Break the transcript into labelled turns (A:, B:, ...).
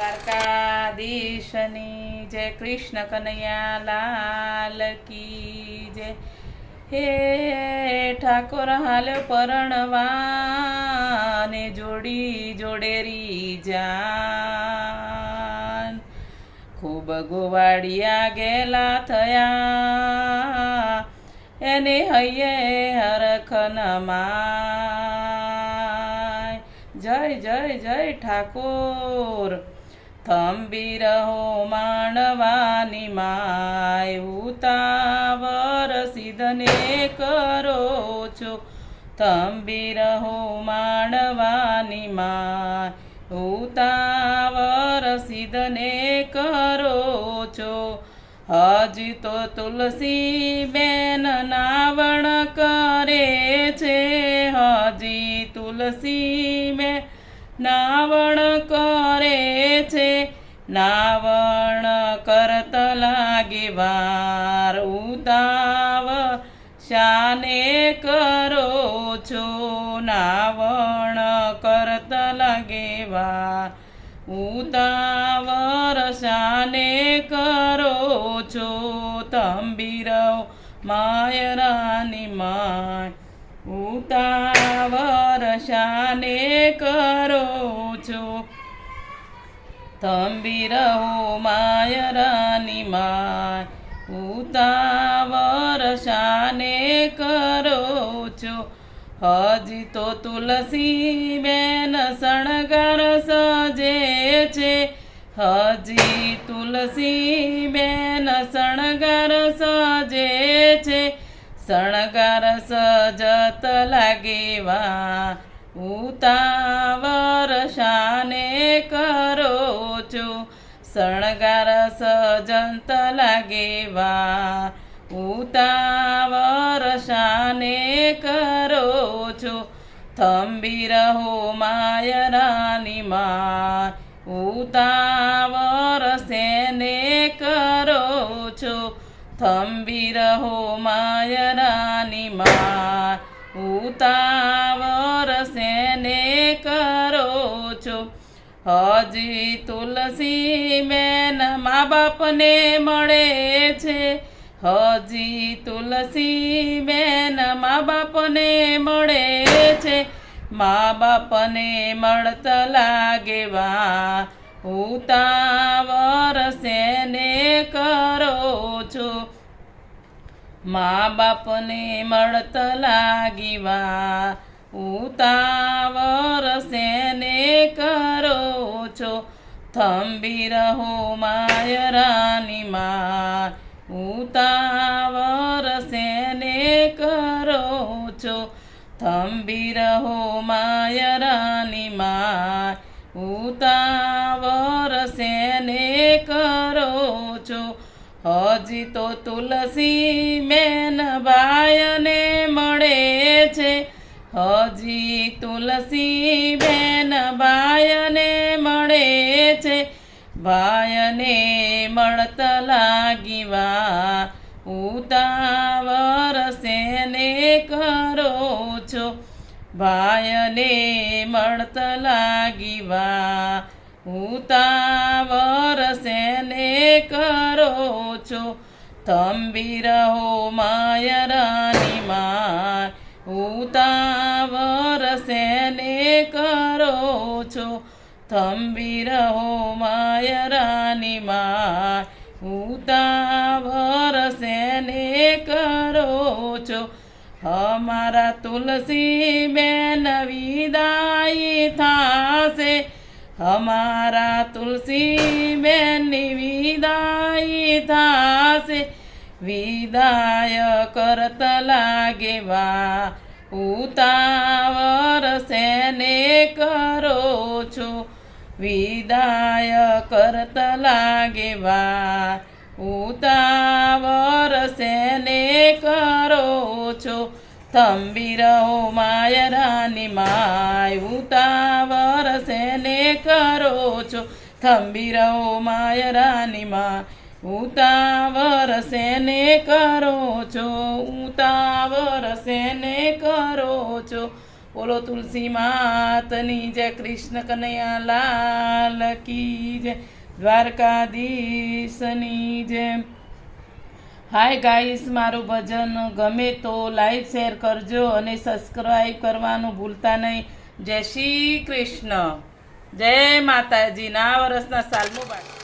A: દ્વારકાધીશની જય, કૃષ્ણ કનૈયા લાલ કી જય. હે ઠાકોર, હાલ પરણવાને જોડી જોડેરી જાન. ખૂબ ગોવાડિયા ગેલા થયા, એને હૈયે હરખનમાં જય જય જય ઠાકોર થંભી રહો માણવાની માય ઉતાવર સિદ્ધને કરો છો. થંભી રહો માણવાની માય ઉતાવર સિદ્ધને કરો છો. હજી તો તુલસી બેન નાવણ કરે છે. હજી તુલસી બેન નાવણ કરે છે. નાવણ કરત લાગે વાર. ઉતાવ શાને કરો છો? નાવણ કરત લાગે વાર. ઉતાવર શાને કરો છો? તંબીરવ માયરાની માય શાને કરો છો. તંબીરવ માયરાની માય. ઉતાવર શાને કરો છો. હજી તો તુલસી બેન શણગાર સજે છે. હજી તુલસી બેન શણગાર સજે છે. શણગાર સજત લાગેવા ઉતાવર શાને કરો છો. શણગાર સજંત લાગેવા ઉતાવર શાને કરો છો. થંભી રહો માયરાની મા ઉતાવર સેને કરો છો. થંભી રહો માયરાની મા ઉતાવર હજી તુલસી બેન મા બાપને મળે છે. હજી તુલસી બેન મા બાપને મળે છે. મા બાપને મળત લાગેવા ઉતાવર સેને કરો છો? મા બાપને મળત લાગીવા ઉતાવર સેને કરો છો? થંભી રહો માયરાની મા ઉતાવર સેને કરો છો? થંભી રહો માયરાની મા ઉતાવર સેને કરો છો? હજી તો તુલસી મેન બાયને તુલસી બેન બાયને મળે છે. ભાયને મળત લાગીવા ઉતાવર સેને કરો છો. ભાયને મળત લાગીવા ઉતાવર સેને કરો છો. તંબી રહો માયરાની માય ઉતાવર સેને કરો છો? થંભી રહો માયરાની મા ઉતાવર સેને કરો છો? અમારા તુલસી બેન વિદાય થાશે. અમારા તુલસી બેનની વિદાય થાશે. વિદાય કરત લાગેવા ઉતાવર સેને કરો છો? વિદાય કરત લાગેવા ઉતાવર સેને કરો છો? થંભી રહો માયરાની માય. ઉતાવર સેને કરો છો? થંભી રહો માયરાની મા ઉતાવર સેને કરો છો? ઉતાવર સેને કરો છો? બોલો તુલસી માતની જય, કૃષ્ણ કનૈયા લાલ કી જય, દ્વારકાધીશની જય. હાય ગાઈસ, મારું ભજન ગમે તો લાઈક શેર કરજો અને સબસ્ક્રાઈબ કરવાનું ભૂલતા નહીં. જય શ્રી કૃષ્ણ. જય માતાજી. ના વર્ષના સાલ મુબારક